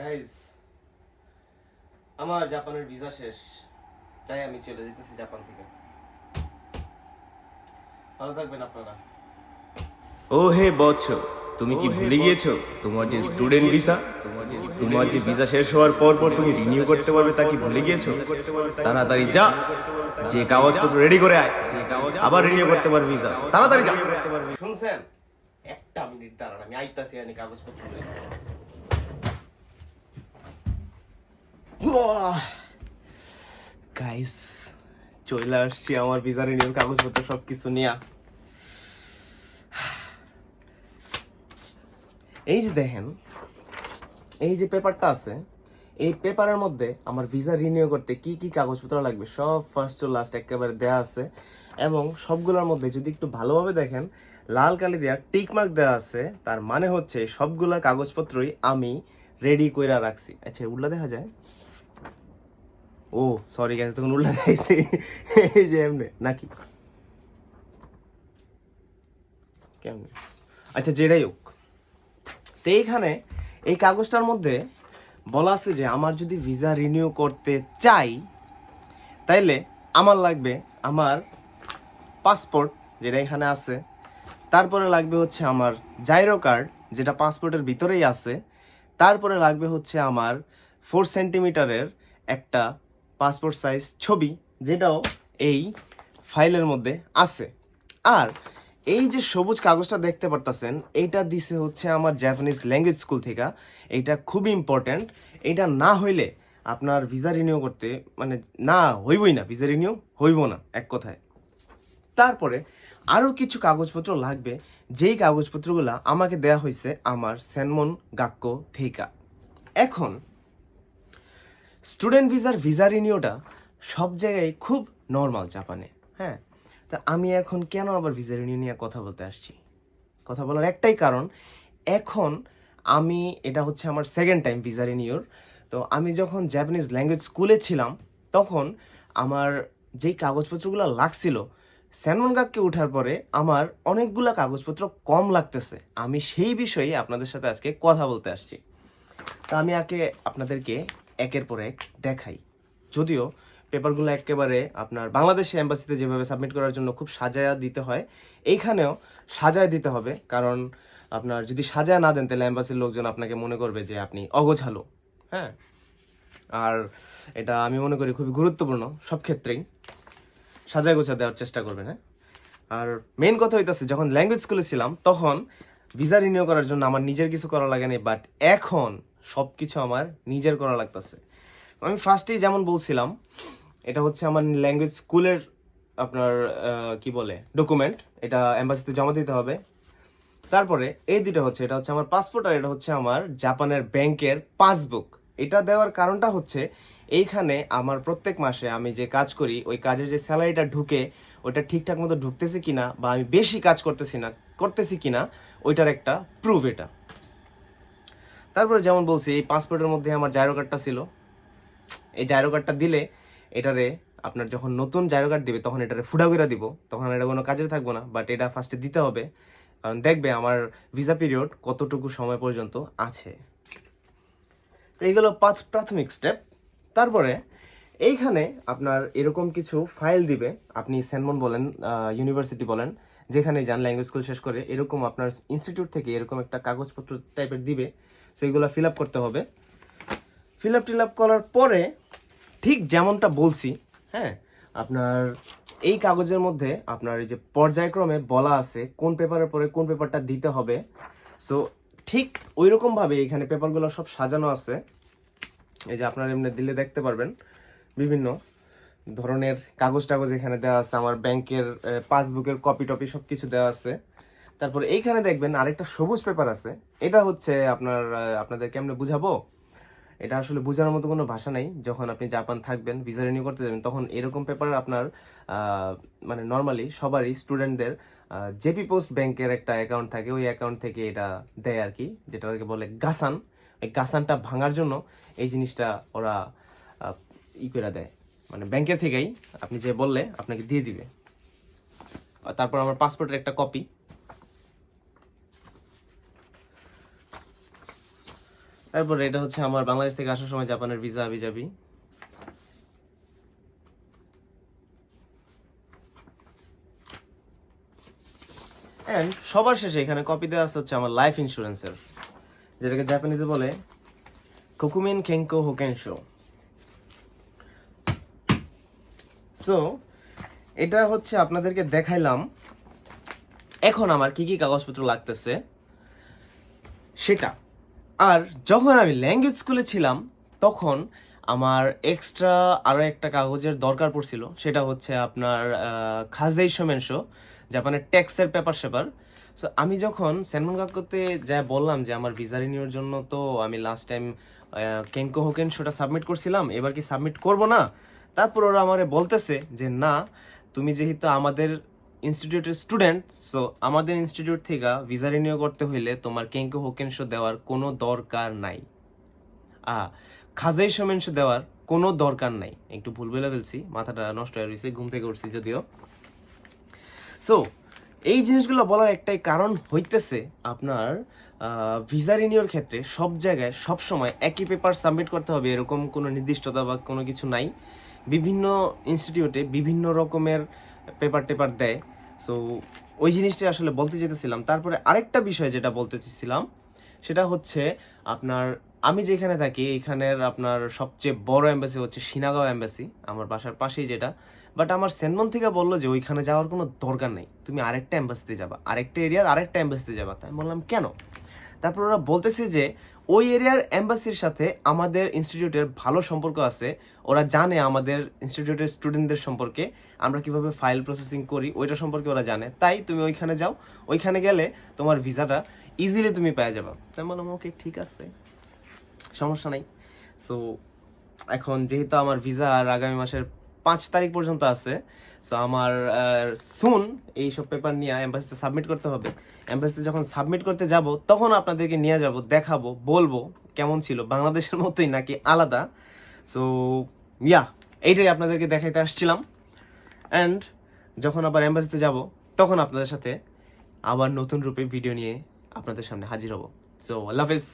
Guys আমার জাপানের visa শেষ তাই আমি চলে যেতেছি জাপান থেকে। ভালো থাকবেন আপনারা। ও হে বৎস তুমি কি ভুলে গিয়েছো? তোমার যে স্টুডেন্ট ভিসা তোমার যে ভিসা। শেষ হওয়ার পর পর তুমি রিনিউ করতে পারবে তা কি ভুলে গিয়েছো? তাড়াতাড়ি যা। যে কাগজপত্র রেডি করে আয়। আবার রিনিউ করতে পারবে ভিসা তাড়াতাড়ি যা। শুনছেন? একটা মিনিট দাঁড়ান আমি আইতাছি আনি কাগজপত্র নিয়ে। গাইস চলে আসছি আমার ভিসা রিনিউ কাগজপত্র সবকিছু নিয়ে। এই যে দেখেন, এই যে পেপারটা আছে, এই পেপারের মধ্যে আমার ভিসা রিনিউ করতে কি কি কাগজপত্র লাগবে, সব ফার্স্ট টু লাস্ট একেবারে দেয়া আছে। এবং সবগুলোর মধ্যে যদি একটু ভালোভাবে দেখেন, লাল কালি দেওয়া টিকমার্ক দেওয়া আছে, তার মানে হচ্ছে সবগুলা কাগজপত্রই আমি রেডি কইরা রাখছি। আচ্ছা উল্লা দেখা যায়? ও সরি গেছে তখন উল্লা দেখাইছি এই যে এমনি, নাকি? কেমনে? আচ্ছা যেটাই হোক। তো এইখানে এই কাগজটার মধ্যে বলা আছে যে, আমার যদি ভিসা রিনিউ করতে চাই, তাইলে আমার লাগবে আমার পাসপোর্ট যেটা এখানে আছে। তারপরে লাগবে হচ্ছে আমার জাইরো কার্ড যেটা পাসপোর্টের ভিতরেই আছে। তারপরে লাগবে হচ্ছে আমার ফোর সেন্টিমিটারের একটা পাসপোর্ট সাইজ ছবি যেটাও এই ফাইলের মধ্যে আছে। আর এই যে সবুজ কাগজটা দেখতে পারতাছেন এইটা দিছে হচ্ছে আমার জাপানিজ ল্যাঙ্গুয়েজ স্কুল থেকে। এইটা খুবই ইম্পর্ট্যান্ট এটা না হইলে আপনার ভিসা রিনিউ করতে মানে না হইবই না ভিসা রিনিউ হইব না এক কথায়। তারপরে আরও কিছু কাগজপত্র লাগবে, যেই কাগজপত্রগুলো আমাকে দেয়া হয়েছে আমার সেনমন গাক্য থেকা। এখন স্টুডেন্ট ভিসার ভিসা রিনিউটা সব জায়গায় খুব নর্মাল জাপানে হ্যাঁ? তা আমি এখন কেন আবার ভিসা রিনিউ নিয়ে কথা বলতে আসছি? কথা বলার একটাই কারণ, এখন আমি, এটা হচ্ছে আমার সেকেন্ড টাইম ভিসা রিনিউর, তো আমি যখন জাপানিজ ল্যাঙ্গুয়েজ স্কুলে ছিলাম, তখন আমার যেই কাগজপত্রগুলো লাগছিল স্যানমনগাককে ওঠার পরে আমার অনেকগুলো কাগজপত্র কম লাগতেছে। আমি সেই বিষয়ে আপনাদের সাথে আজকে কথা বলতে আসছি। তা আমি আগে আপনাদেরকে একের পর এক দেখাই। যদিও পেপারগুলো একেবারে আপনার বাংলাদেশে এম্বাসিতে যেভাবে সাবমিট করার জন্য খুব সাজায়া দিতে হয়, এইখানেও সাজায় দিতে হবে। কারণ আপনার যদি সাজায় না দেন, তাহলে এম্বাসির লোকজন আপনাকে মনে করবে যে আপনি অগোছালো। হ্যাঁ? আর এটা আমি মনে করি খুবই গুরুত্বপূর্ণ সব ক্ষেত্রেই। সাজায় গোছা দেওয়ার চেষ্টা করবেন হ্যাঁ? আর মেন কথা হইতেছে, যখন ল্যাঙ্গুয়েজ স্কুলে ছিলাম, তখন ভিসা রিনিউ করার জন্য আমার নিজের কিছু করা লাগে নাই বাট এখন সব কিছু আমার নিজের করা লাগতেছে। আমি ফার্স্টেই যেমন বলছিলাম, এটা হচ্ছে আমার ল্যাঙ্গুয়েজ স্কুলের আপনার কি বলে ডকুমেন্ট এটা অ্যাম্বাসিতে জমা দিতে হবে। তারপরে এই দুটো হচ্ছে, এটা হচ্ছে আমার পাসপোর্ট আর এটা হচ্ছে আমার জাপানের ব্যাংকের পাসবুক এটা দেওয়ার কারণটা হচ্ছে, এইখানে আমার প্রত্যেক মাসে আমি যে কাজ করি, ওই কাজের যে স্যালারিটা ঢুকে, ওইটা ঠিকঠাক মতো ঢুকতেছে কিনা বা আমি বেশি কাজ করতেছি না, করতেছি কিনা, ওইটার একটা প্রুফ এটা। তারপরে যেমন বলছি, এই পাসপোর্টের মধ্যে আমার জায়রো কার্ডটা ছিল। এই জায়রো কার্ডটা দিলে এটারে আপনার যখন নতুন জায়রো কার্ড দিবে, তখন এটারে ফুডা করে দিব। তখন এটা কোনো কাজে থাকব না বাট এটা ফার্স্টে দিতে হবে। কারণ দেখবে আমার ভিসা পিরিয়ড কতটুকু সময় পর্যন্ত আছে। তো এইগুলো পাঁচ প্রাথমিক স্টেপ তারপরে এইখানে আপনার এরকম কিছু ফাইল দিবে। আপনি সেনমন বলেন ইউনিভার্সিটি বলেন যেখানে যান ল্যাঙ্গুয়েজ স্কুল শেষ করে, এরকম আপনার ইনস্টিটিউট থেকে এরকম একটা কাগজপত্র টাইপের দিবে। তো এইগুলো ফিল আপ করতে হবে। ফিল আপ টিল আপ করার পরে ঠিক যেমনটা বলছি হ্যাঁ আপনার এই কাগজের মধ্যে আপনার এই যে পর্যায়ক্রমে বলা আছে কোন পেপারের পরে কোন পেপারটা দিতে হবে। সো ঠিক ওই রকমভাবে এখানে পেপারগুলো সব সাজানো আছে। এই যে আপনারা এমনি দিলে দেখতে পারবেন বিভিন্ন ধরনের কাগজ টাগজ এখানে দেওয়া আছে। আমার ব্যাংকের পাসবুকের কপি টপি সব কিছু দেওয়া আছে। তারপর এইখানে দেখবেন আরেকটা সবুজ পেপার আছে। এটা হচ্ছে আপনার আপনাদেরকে আপনাদের কেমনে বুঝাবো এটা আসলে বোঝানোর মতো কোনো ভাষা নাই। যখন আপনি জাপান থাকবেন, ভিসা রিনিউ করতে যাবেন, তখন এরকম পেপার আপনার মানে নর্মালি সবারই স্টুডেন্টদের জেপি পোস্ট ব্যাংকের একটা অ্যাকাউন্ট থাকে। ওই অ্যাকাউন্ট থেকে এটা দেয় আর কি যেটা ওকে বলে গাসান এই গাসানটা ভাঙার জন্য এই জিনিসটা ওরা ই করে দেয়। মানে ব্যাংকের থেকেই আপনি যে বললে, আপনাকে দিয়ে দিবে। তারপর আমার পাসপোর্টের একটা কপি তারপর এটা হচ্ছে আমার বাংলাদেশ থেকে আসার সময় জাপানের ভিসা আবিজাবি এন্ড সবার শেষে এখানে কপি দেওয়া আছে হচ্ছে আমার লাইফ ইন্স্যুরেন্সের যেটাকে জাপানিজে বলে কোকুমিন কেঙ্কো হোকেনশো সো এটা হচ্ছে আপনাদেরকে দেখাইলাম। এখন আমার কি কি কাগজপত্র লাগতেছে, সেটা। আর যখন আমি ল্যাঙ্গুয়েজ স্কুলে ছিলাম, তখন আমার এক্সট্রা আরও একটা কাগজের দরকার পড়ছিল। সেটা হচ্ছে আপনার খাজেই সোমেনশো জাপানের ট্যাক্সের পেপার সেপার সো আমি যখন সেনমন কাকুতে যা বললাম যে আমার ভিসা রিনিউর জন্য তো আমি লাস্ট টাইম কেঙ্কো হোকেন শোটা সাবমিট করছিলাম, এবার কি সাবমিট করব না? তারপর ওরা আমারে বলতেছে যে, না, তুমি যেহেতু আমাদের ইনস্টিটিউটের স্টুডেন্ট সো আমাদের ইনস্টিটিউট থেকে ভিসা রিনিউ করতে হইলে তোমার কেঙ্কো হোকেনশো দেওয়ার কোনো দরকার নাই। আ খাজাই সোমেনশো দেওয়ার কোনো দরকার নাই। একটু ভুল বলে ফেলছি, মাথাটা নষ্ট হয়ে রয়েছে ঘুম থেকে উঠছি যদিও। সো এই জিনিসগুলো বলার একটাই কারণ হইতেছে আপনার ভিসা রিনিউর ক্ষেত্রে সব জায়গায় সব সময় একই পেপার সাবমিট করতে হবে, এরকম কোনো নির্দিষ্টতা বা কোনো কিছু নাই। বিভিন্ন ইনস্টিটিউটে বিভিন্ন রকমের পেপার টেপার দেয়। সো ওই জিনিসটা আসলে বলতে যেতেছিলাম তারপরে আরেকটা বিষয় যেটা বলতে চেয়েছিলাম সেটা হচ্ছে আপনার, আমি যেখানে থাকি, এখানের আপনার সবচেয়ে বড় অ্যাম্বাসি হচ্ছে সিনাগাঁও অ্যাম্বাসি আমার বাসার পাশেই যেটা। বাট আমার সেনমন থেকে বলল যে, ওইখানে যাওয়ার কোনো দরকার নেই। তুমি আরেকটা এম্বাসিতে যাবা। আরেকটা এরিয়ার আরেকটা এম্বাসিতে যাবা। তাই বললাম, কেন? তারপর ওরা বলতেছে যে ওই এরিয়ার এম্বাসির সাথে আমাদের ইনস্টিটিউটের ভালো সম্পর্ক আছে। ওরা জানে আমাদের ইনস্টিটিউটের স্টুডেন্টদের সম্পর্কে, আমরা কীভাবে ফাইল প্রসেসিং করি, ওইটা সম্পর্কে ওরা জানে। তাই তুমি ওইখানে যাও, ওইখানে গেলে তোমার ভিসাটা ইজিলি তুমি পেয়ে যাবে। আমি বললাম, ওকে, ঠিক আছে, সমস্যা নাই। সো এখন যেহেতু আমার ভিসা আর আগামী মাসের পাঁচ তারিখ পর্যন্ত আছে। সো আমার সুন এই সব পেপার নিয়ে এম্বাসিতে সাবমিট করতে হবে। এম্বাসিতে যখন সাবমিট করতে যাব, তখন আপনাদেরকে নিয়ে যাব, দেখাবো, বলব কেমন ছিল। বাংলাদেশের মতোই নাকি আলাদা। সো ইয়া এইটাই আপনাদেরকে দেখাইতে আসছিলাম। অ্যান্ড যখন আবার এম্বাসিতে যাব, তখন আপনাদের সাথে আবার নতুন রূপে ভিডিও নিয়ে আপনাদের সামনে হাজির হব। সো আল্লাহ হাফেজ